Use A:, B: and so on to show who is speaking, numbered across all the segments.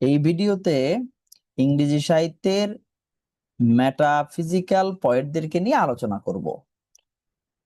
A: এই ভিডিওতে ইংরেজি সাহিত্যের ম্যাটাফিজিক্যাল পয়েটদেরকে নিয়ে আলোচনা করব।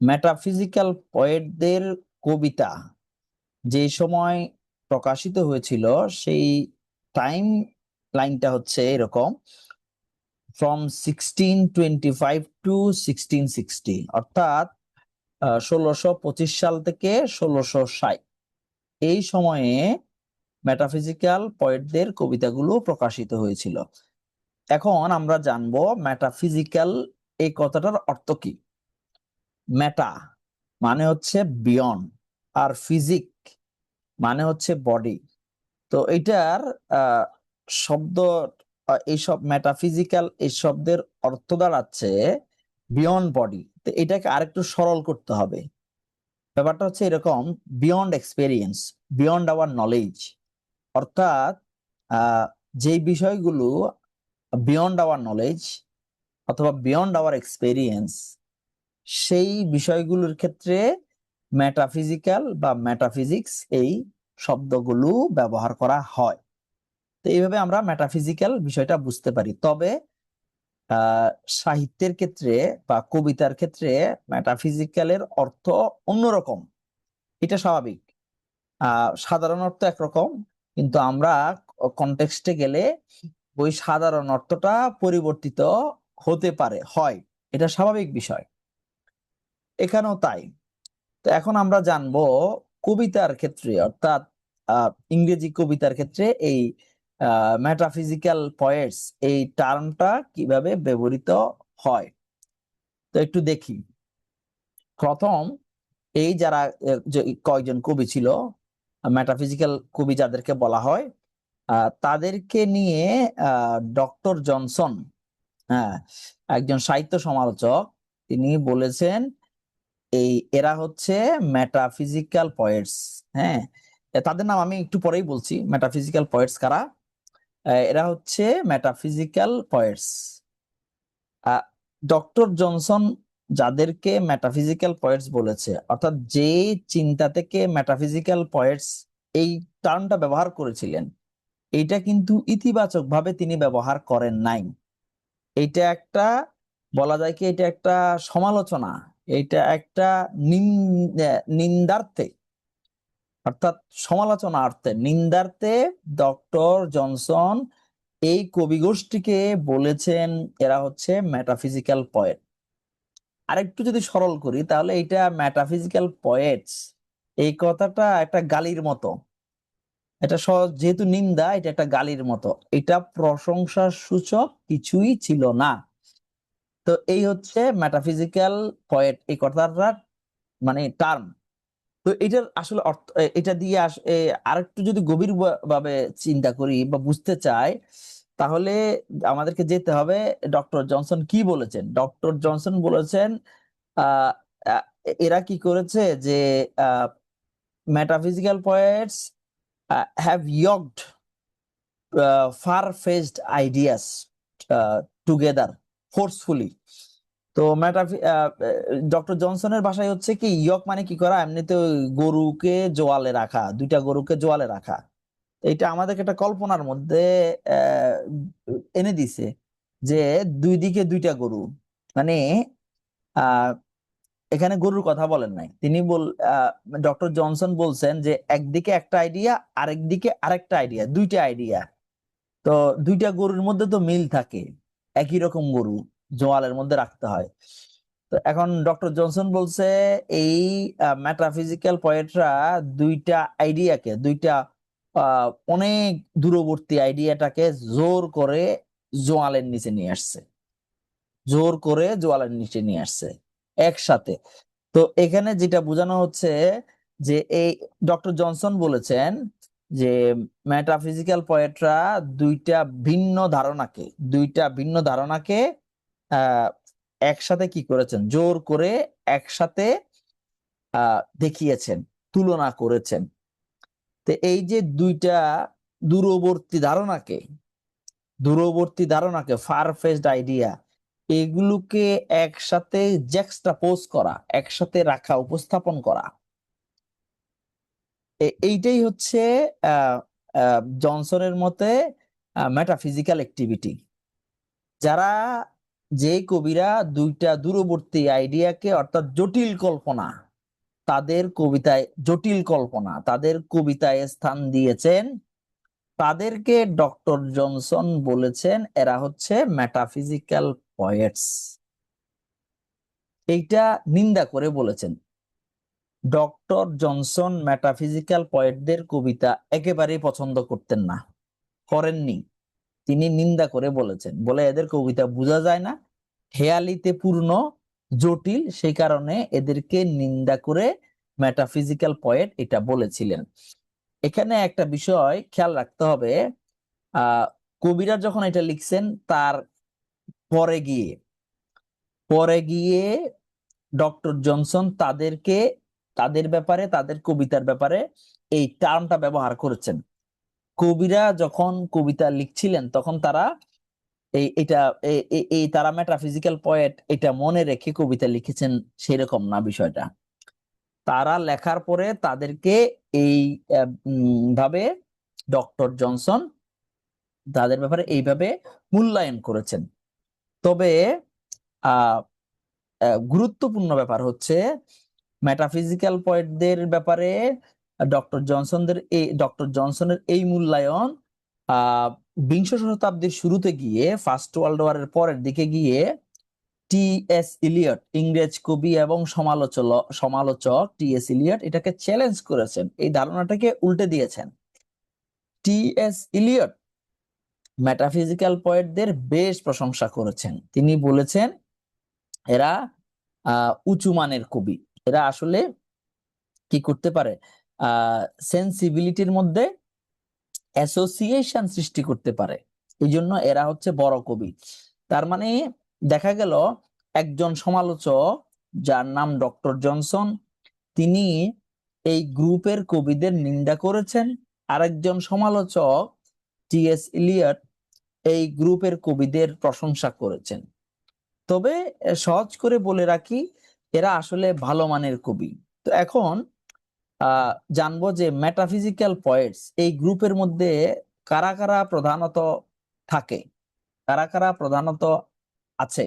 A: ম্যাটাফিজিক্যাল পয়েটদের কবিতা যে সময় প্রকাশিত হয়েছিল, সেই টাইম লাইনটা হচ্ছে এরকম। From sixteen twenty five to sixteen sixty অর্থাৎ ষোলোশো পঁচিশ সাল থেকে ষোলোশো ষাট। এই সময়ে মেটাফিজিক্যাল পয়েটদের কবিতাগুলো প্রকাশিত হয়েছিল। এখন আমরা জানব মেটাফিজিক্যাল এই কথাটার অর্থ কি? মেটা মানে হচ্ছে বিয়ন্ড আর ফিজিক মানে হচ্ছে বডি তো এটার শব্দ এইসব মেটাফিজিক্যাল এই শব্দের অর্থ দাঁড়াচ্ছে বিয়ন্ড বডি তো এটাকে আরেকটু সরল করতে হবে। ব্যাপারটা হচ্ছে এরকম beyond experience beyond our knowledge অর্থাৎ যেই বিষয়গুলো বিয়ন্ড আওয়ার নলেজ অথবা বিয়ন্ড আওয়ার এক্সপেরিয়েন্স সেই বিষয়গুলোর ক্ষেত্রে ম্যাটাফিজিক্যাল বা ম্যাটাফিজিক্স এই শব্দগুলো ব্যবহার করা হয়। তো এইভাবে আমরা ম্যাটাফিজিক্যাল বিষয়টা বুঝতে পারি। তবে সাহিত্যের ক্ষেত্রে বা কবিতার ক্ষেত্রে ম্যাটাফিজিক্যালের অর্থ অন্যরকম। এটা স্বাভাবিক। সাধারণ অর্থ একরকম কিন্তু আমরা কনটেক্সটে গেলে ওই সাধারণ অর্থটা পরিবর্তিত হতে পারে, হয়। এটা স্বাভাবিক বিষয়। এখানেও তাই। তো এখন আমরা জানব কবিতার ক্ষেত্রে, অর্থাৎ ইংরেজি কবিতার ক্ষেত্রে এই মেটাফিজিক্যাল পয়েটস এই টার্মটা কীভাবে ব্যবহৃত হয়? তো একটু দেখি। প্রথম, এই যারা কয়েকজন কবি ছিল মেটাফিজিক্যাল কবি যাদেরকে বলা হয় তাদেরকে নিয়ে ডক্টর জনসন হ্যাঁ একজন সাহিত্য সমালোচক, তিনি বলেছেন, এই এরা হচ্ছে মেটাফিজিক্যাল পয়েটস হ্যাঁ তাদের নাম আমি একটু পরেই বলছি মেটাফিজিক্যাল পয়েটস কারা? এরা হচ্ছে মেটাফিজিক্যাল পয়েটস ডক্টর জনসন যাদেরকে মেটাফিজিক্যাল পয়েটস বলেছে, অর্থাৎ যে চিন্তা থেকে মেটাফিজিক্যাল পয়েটস এই টার্মটা ব্যবহার করেছিলেন এটা কিন্তু ইতিবাচক ভাবে তিনি ব্যবহার করেন নাই। এটা একটা, বলা যায় কি এটা একটা সমালোচনা এটা একটা নিন- নিন্দার্থে, অর্থাৎ সমালোচনার্থে, নিন্দার্থে ডক্টর জনসন এই কবিগোষ্ঠীকে বলেছেন এরা হচ্ছে মেটাফিজিক্যাল পয়েট আরেকটু যদি সরল করি, তাহলে এটা ম্যাটাফিজিক্যাল পয়েটস এই কথাটা একটা গালির মতো। এটা যেহেতু নিন্দা, এটা একটা গালির মতো। এটা প্রশংসার সূচক কিছুই ছিল না। তো এই হচ্ছে ম্যাটাফিজিক্যাল পয়েট এই কথাটা মানে টার্ম তো এটার আসলে অর্থ এটা দিয়ে আরেকটু যদি গভীর ভাবে চিন্তা করি বা বুঝতে চাই তাহলে আমাদেরকে যেতে হবে ডক্টর জনসন কি বলেছেন? ডক্টর জনসন বলেছেন এরা কি করেছে যে metaphysical poets have yoked far-fetched ideas together forcefully তো মেটাফি ডক্টর জনসনের ভাষায় হচ্ছে কি ইয়ক মানে কি করা? এমনিতে গরুকে জোয়ালে রাখা, দুইটা গরুকে জোয়ালে রাখা। এটা আমাদেরকে একটা কল্পনার মধ্যে এনে দিছে যে দুই দিকে দুইটা গরু। মানে এখানে গরুর কথা বলেন নাই। তিনি বল ডক্টর জনসন বলছেন যে একদিকে একটা আইডিয়া আরেকদিকে আরেকটা আইডিয়া দুইটা আইডিয়া তো দুইটা গরুর মধ্যে তো মিল থাকে, একই রকম গরু জোয়ালের মধ্যে রাখতে হয়। তো এখন ডক্টর জনসন বলছে, এই মেটাফিজিক্যাল পয়েটরা দুইটা আইডিয়াকে দুইটা অনেক দূরবর্তী আইডিয়াটাকে জোর করে জোয়ালের নিচে নিয়ে আসছে। জোর করে জোয়ালের নিচে নিয়ে আসছে একসাথে। তো এখানে যেটা বোঝানো হচ্ছে যে এই ডক্টর জনসন বলেছেন যে মেটাফিজিক্যাল পয়েটরা দুইটা ভিন্ন ধারণাকে, দুইটা ভিন্ন ধারণাকে একসাথে কি করেছেন? জোর করে একসাথে দেখিয়েছেন, তুলনা করেছেন। তো এই যে দুইটা দূরবর্তী ধারণাকে দূরবর্তী ধারণাকে ফার ফেস্ড আইডিয়া এগুলোকে একসাথে জ্যাক্সটাপোজ করা, একসাথে রাখা, উপস্থাপন করা। এইটাই হচ্ছে জনসনের মতে মেটাফিজিক্যাল অ্যাক্টিভিটি যারা যে কবিরা দুইটা দূরবর্তী আইডিয়াকে অর্থাৎ জটিল কল্পনা তাদের কবিতায় জটিল কল্পনা, তাদের কবিতায় স্থান দিয়েছেন। তাদেরকে ডক্টর জনসন বলেছেন, এরা হচ্ছে মেটাফিজিক্যাল পয়েটস এইটা নিন্দা করে বলেছেন। ডক্টর জনসন মেটাফিজিক্যাল পয়েটদের কবিতা একেবারেই পছন্দ করতেন না, করেননি। তিনি নিন্দা করে বলেছেন। বলে এদের কবিতা বোঝা যায় না, হেয়ালিতে পূর্ণ জটিল, সেই কারণে এদেরকে নিন্দা করে মেটাফিজিক্যাল পয়েট এটা বলেছিলেন। এখানে একটা বিষয় খেয়াল রাখতে হবে কবিরা যখন এটা লিখছেন তার পরে গিয়ে পরে গিয়ে ডক্টর জনসন তাদেরকে, তাদের ব্যাপারে, তাদের কবিতার ব্যাপারে এই টার্মটা ব্যবহার করেছেন। কবিরা যখন কবিতা লিখছিলেন তখন তারা এই, এটা এই তারা মেটাফিজিক্যাল পয়েট এটা মনে রেখে কবিতা লিখেছেন সেরকম না বিষয়টা। তারা লেখার পরে তাদেরকে এই ভাবে ডক্টর জনসন তাদের ব্যাপারে এইভাবে মূল্যায়ন করেছেন। তবে গুরুত্বপূর্ণ ব্যাপার হচ্ছে মেটাফিজিক্যাল পয়েন্টদের ব্যাপারে ডক্টর জনসনদের এই ডক্টর জনসনের এই মূল্যায়ন বিংশ শতাব্দীর শুরুতে গিয়ে, ফার্স্ট ওয়ার্ল্ড ওয়ারের পরের দিকে গিয়ে টি এস ইলিয়ট, ইংরেজ কবি এবং সমালোচক সমালোচক টি এস ইলিয়ট এটাকে চ্যালেঞ্জ করেছেন। এই ধারণাটাকে উল্টে দিয়েছেন। টি এস ইলিয়ট মেটাফিজিক্যাল পয়েন্টদের বেশ প্রশংসা করেছেন। তিনি বলেছেন, এরা উঁচু মানের কবি। এরা আসলে কি করতে পারে? সেন্সিবিলিটির মধ্যে অ্যাসোসিয়েশন সৃষ্টি করতে পারে। এই জন্য এরা হচ্ছে বড় কবি। তার মানে দেখা গেল একজন সমালোচক যার নাম ডক্টর জনসন, তিনি এই গ্রুপের কবিদের নিন্দা করেছেন। আরেকজন সমালোচক টি এস ইলিয়ট এই গ্রুপের কবিদের প্রশংসা করেছেন। তবে সহজ করে বলে রাখি, এরা আসলে ভালো মানের কবি। তো এখন জানব যে মেটাফিজিক্যাল পয়েন্টস এই গ্রুপের মধ্যে কারা কারা প্রধানত থাকে? কারা কারা প্রধানত আছে?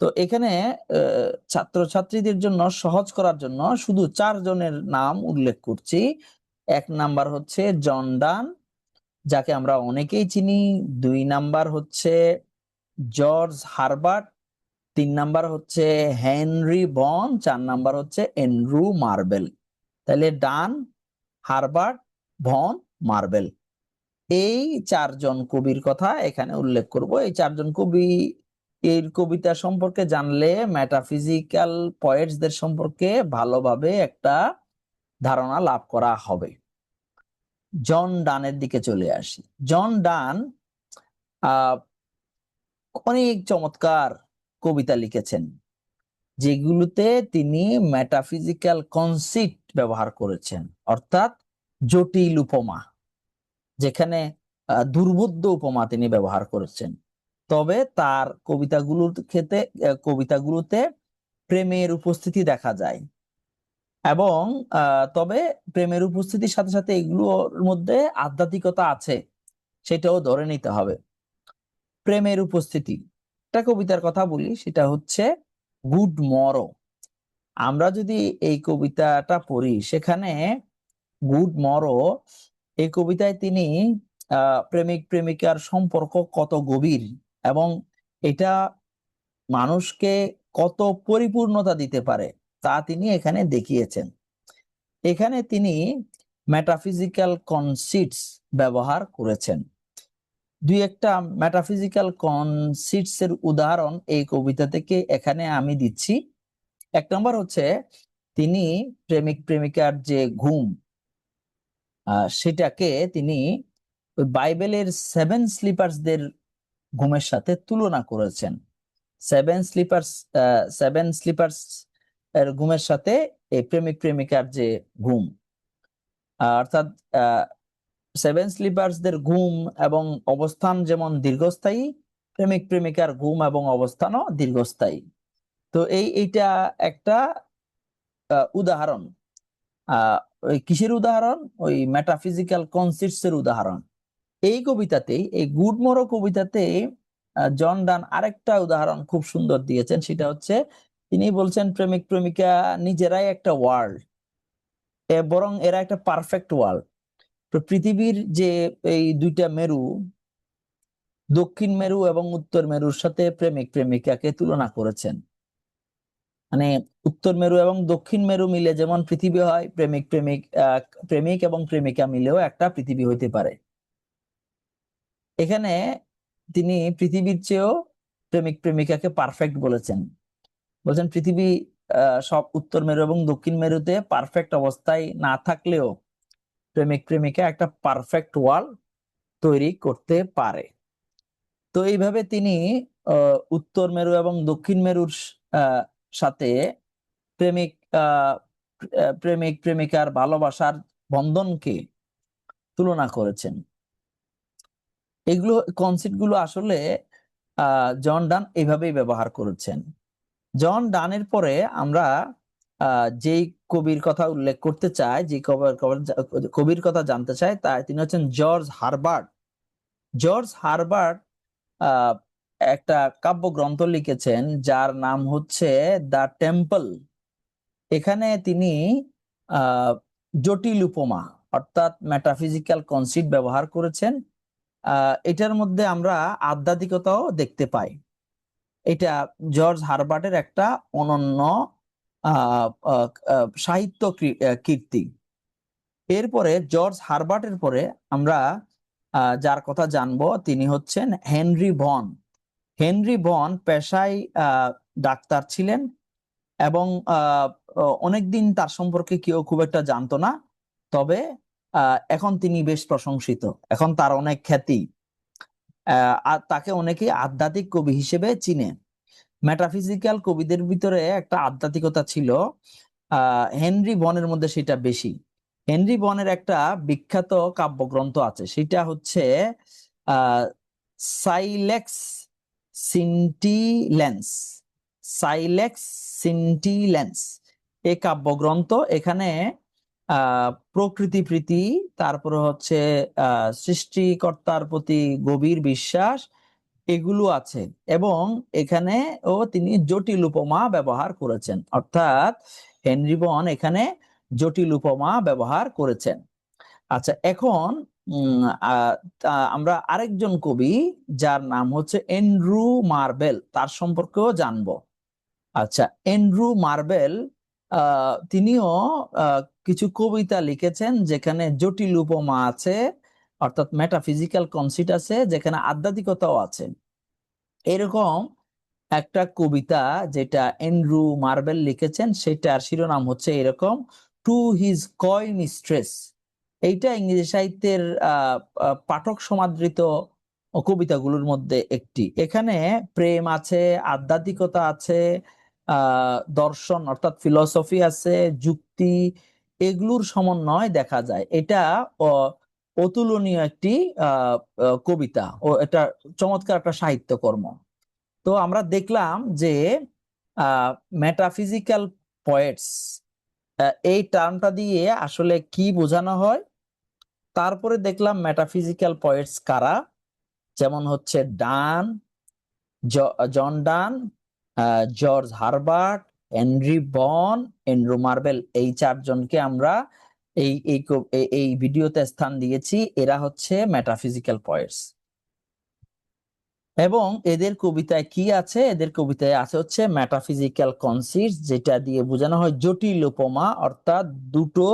A: তো এখানে ছাত্রছাত্রীদের জন্য সহজ করার জন্য শুধু চারজনের নাম উল্লেখ করছি। এক নাম্বার হচ্ছে জন ডান, যাকে আমরা অনেকেই চিনি। দুই নাম্বার হচ্ছে জর্জ হারবার্ট, তিন নাম্বার হচ্ছে হেনরি বন, চার নাম্বার হচ্ছে এনরু মার্বেল। তাহলে ডান, হারবার্ট, ভন, মার্বেল। এই চারজন কবির কথা এখানে উল্লেখ করব। এই চারজন কবি, এর কবিতা সম্পর্কে জানলে মেটাফিজিক্যাল পয়েন্টসদের সম্পর্কে ভালোভাবে একটা ধারণা লাভ করা হবে। জন ডানের দিকে চলে আসি। জন ডান অনেক চমৎকার কবিতা লিখেছেন। যেগুলোতে তিনি মেটাফিজিক্যাল কনসিট ব্যবহার করেছেন, অর্থাৎ জটিল উপমা, যেখানে দুর্বোধ্য উপমা তিনি ব্যবহার করেছেন। তবে তার কবিতাগুলোর ক্ষেত্রে কবিতাগুলোতে প্রেমের উপস্থিতি দেখা যায় এবং তবে প্রেমের উপস্থিতির সাথে সাথে এগুলোর মধ্যে আধ্যাত্মিকতা আছে, সেটাও ধরে নিতে হবে। প্রেমের উপস্থিতি, একটা কবিতার কথা বলি, সেটা হচ্ছে গুড মরো। আমরা যদি এই কবিতাটা পড়ি, সেখানে গুড মরো, এই কবিতায় তিনি প্রেমিক প্রেমিকার সম্পর্ক কত গভীর এবং এটা মানুষকে কত পরিপূর্ণতা দিতে পারে তা তিনি এখানে দেখিয়েছেন। এখানে তিনি মেটাফিজিক্যাল কনসিটস ব্যবহার করেছেন। দুই একটা মেটাফিজিক্যাল কনসিটস এর উদাহরণ এই কবিতা থেকে এখানে আমি দিচ্ছি। এক নম্বর হচ্ছে, তিনি প্রেমিক প্রেমিকার যে ঘুম সেটাকে তিনি বাইবেলের সেভেন স্লিপার্সদের ঘুমের সাথে তুলনা করেছেন। সেভেন স্লিপার্স সেভেন স্লিপার্স এর ঘুমের সাথে এই প্রেমিক প্রেমিকার যে ঘুম অর্থাৎ সেভেন স্লিপার্সদের ঘুম এবং অবস্থান যেমন দীর্ঘস্থায়ী, প্রেমিক প্রেমিকার ঘুম এবং অবস্থানও দীর্ঘস্থায়ী। তো এই এইটা একটা উদাহরণ। ওই কিসের উদাহরণ? ওই মেটাফিজিক্যাল কনসিপ্টস এর উদাহরণ। এই কবিতাতেই, এই গুড মরো কবিতাতে জন ডান আরেকটা উদাহরণ খুব সুন্দর দিয়েছেন। সেটা হচ্ছে, তিনি বলছেন, প্রেমিক প্রেমিকা নিজেরাই একটা ওয়ার্ল্ড বরং এরা একটা পারফেক্ট ওয়ার্ল্ড পৃথিবীর যে এই দুইটা মেরু, দক্ষিণ মেরু এবং উত্তর মেরুর সাথে প্রেমিক প্রেমিকাকে তুলনা করেছেন। মানে উত্তর মেরু এবং দক্ষিণ মেরু মিলে যেমন পৃথিবী হয়, প্রেমিক প্রেমিক প্রেমিক এবং প্রেমিকা মিলেও একটা পৃথিবী হইতে পারে। এখানে তিনি পৃথিবীর চেয়েও প্রেমিক প্রেমিকাকে পারফেক্ট বলেছেন। বলছেন পৃথিবী সব উত্তর মেরু এবং দক্ষিণ মেরুতে পারফেক্ট অবস্থায় না থাকলেও প্রেমিক প্রেমিকা একটা পারফেক্ট ওয়াল তৈরি করতে পারে। তো এইভাবে তিনি উত্তর মেরু এবং দক্ষিণ মেরুর সাথে প্রেমিক প্রেমিক প্রেমিকার ভালোবাসার বন্ধনকে তুলনা করেছেন। এগুলো কনসেপ্টগুলো আসলে জন ডান এইভাবেই ব্যবহার করেছেন। জন ডানের পরে আমরা যেই কবির কথা উল্লেখ করতে চায় যে কবির কথা জানতে চায় তা তিনি হচ্ছেন জর্জ হারবার্ট। জর্জ হারবার্ট একটা কাব্যগ্রন্থ লিখেছেন যার নাম হচ্ছে দ্য টেম্পল। এখানে তিনি জটিল উপমা, অর্থাৎ মেটাফিজিক্যাল কনসিপ্ট ব্যবহার করেছেন। এটার মধ্যে আমরা আধ্যাত্মিকতাও দেখতে পাই। এটা জর্জ হারবার্টের একটা অনন্য সাহিত্য কীর্তি। এরপরে জর্জ হারবার্টের পরে আমরা যার কথা জানব তিনি হচ্ছেন হেনরি ভন। হেনরি ভন পেশায় ডাক্তার ছিলেন এবং অনেকদিন তার সম্পর্কে কেউ খুব একটা জানতো না, তবে এখন তিনি বেশ প্রশংসিত। এখন তার অনেক খ্যাতি। তাকে অনেকে আধ্যাত্মিক কবি হিসেবে চিনে। মেটাফিজিক্যাল কবিদের ভিতরে একটা আধ্যাত্মিকতা ছিল হেনরি বনের মধ্যে সেটা বেশি। হেনরি বনের একটা বিখ্যাত কাব্যগ্রন্থ আছে, সেটা হচ্ছে সাইলেক্স সিন্টিলেন্স। সাইলেক্স সিন্টিলেন্স এই কাব্যগ্রন্থ। এখানে প্রকৃতি প্রীতি তারপরে হচ্ছে সৃষ্টিকর্তার প্রতি গভীর বিশ্বাস এগুলো আছে এবং এখানে ও তিনি জটিল উপমা ব্যবহার করেছেন। অর্থাৎ হেনরি বন এখানে জটিল উপমা ব্যবহার করেছেন। আচ্ছা এখন আমরা আরেকজন কবি যার নাম হচ্ছে এন্ড্রু মার্বেল, তার সম্পর্কেও জানব। আচ্ছা এন্ড্রু মার্বেল তিনিও কিছু কবিতা লিখেছেন যেখানে জটিল উপমা আছে অর্থাৎ মেটাফিজিক্যাল কনসিট আছে, যেখানে আধ্যাত্মিকতাও আছে। এরকম একটা কবিতা যেটা এন্ড্রু মার্বেল লিখেছেন, সেটার শিরোনাম হচ্ছে এরকম টু হিজ কয় মিস্ট্রেস এইটা ইংরেজি সাহিত্যের পাঠক সমাদৃত কবিতাগুলোর মধ্যে একটি। এখানে প্রেম আছে, আধ্যাত্মিকতা আছে দর্শন অর্থাৎ ফিলসফি আছে, যুক্তি, এগুলোর সমন্বয় দেখা যায়। এটা অতুলনীয় একটি কবিতা ও এটা চমৎকার একটা সাহিত্যকর্ম। তো আমরা দেখলাম যে মেটাফিজিক্যাল পয়েটস এই টার্মটা দিয়ে আসলে কি বোঝানো হয়? তারপরে দেখলাম মেটাফিজিক্যাল পয়েটস কারা? যেমন হচ্ছে Donne John Donne George Herbert Henry Vaughan, Andrew Marvell, এই চারজনকে আমরা এই এই এই- ভিডিওতে স্থান দিয়েছি, এরা হচ্ছে মেটাফিজিক্যাল পয়েটস এবং এদের কবিতায় কি আছে? এদের কবিতায় আছে হচ্ছে মেটাফিজিক্যাল কনসিপ্ট যেটা দিয়ে বোঝানো হয় জটিল উপমা, অর্থাৎ দুটো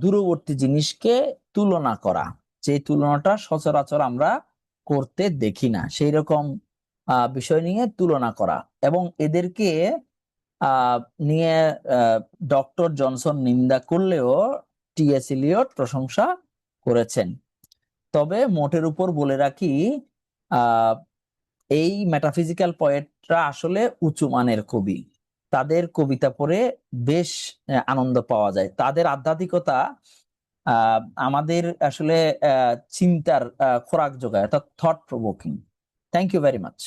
A: দূরবর্তী জিনিসকে তুলনা করা। যে তুলনাটা সচরাচর আমরা করতে দেখি না। সেই রকম বিষয় নিয়ে তুলনা করা। এবং এদেরকে নিয়ে ডক্টর জনসন নিন্দা করলেও টি এস ইলিয়ট প্রশংসা করেছেন। তবে মোটের উপর বলে রাখি এই মেটাফিজিক্যাল পয়েটরা আসলে উঁচু মানের কবি। তাদের কবিতা পড়ে বেশ আনন্দ পাওয়া যায়। তাদের আধ্যাত্মিকতা আমাদের আসলে চিন্তার খোরাক যোগায়, অর্থাৎ thought provoking thank you very much